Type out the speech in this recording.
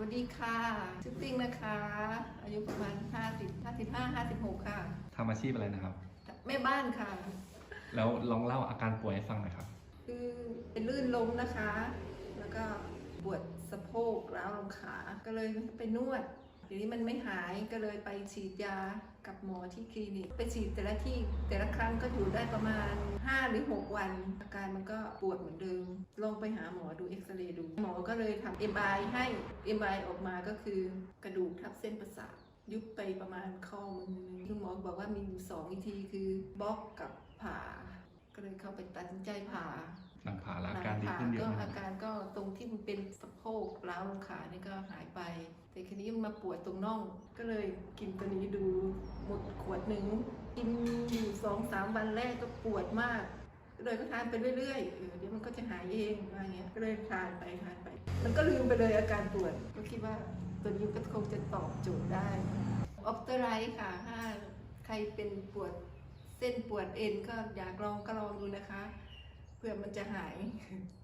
วัสดีค่ะชื่อติ้งนะคะ อายุประมาณ 50 55 56 ค่ะทำอาชีพอะไรนะครับ แม่บ้านค่ะ แล้วลองเล่าอาการป่วยให้ฟังหน่อยครับ คือเป็นลื่นล้มนะคะ แล้วก็ปวดสะโพกร้าวลงขา ก็เลยไปนวด ทีนี้มันไม่หายก็เลยไปฉีดยากับหมอที่คลินิก ไปฉีดแต่ละที่แต่ละครั้งก็อยู่ได้ประมาณ 5 หรือ 6 วัน อาการมันก็ปวดเหมือนเดิม ลองไปหาหมอดูเอ็กซเรย์ดู หมอก็เลยทำ MRI ให้ MRI ออกมาก็คือกระดูกทับเส้นประสาทยุบไปประมาณข้อมือนึงคุณหมอบอกว่ามีอยู่สองวิธีคือบล็อกกับผ่า ก็เลยเข้าไปตัดสินใจผ่าหลังผ่าแล้วอาการดีขึ้นเยก็อะไหมคอารับการก็ตรงที่ มันเป็นสะโพกร้าวลงขานี่ก็หายไป แต่คราวนี้มันมาปวดตรงน่อง ก็เลยกินตัวนี้ดูหมดขวดหนึ่งกินอยู่สองสามวันแรกก็ปวดมากก็เลยก็ทานไปเรื่อยๆเออเดี๋ยวมันก็จะหายเองอะไรเงี้ยก็เลยทานไปทานไป มันก็ลืมไปเลยอาการปวด ก็คิดว่าตัวนี้ก็คงจะตอบโจทย์ได้ออฟเตอร์ไรค่ะถ้าใครเป็นปวดเส้นปวดเอ็นก็อยากลองก็ลองดูนะคะ เพื่อมันจะหาย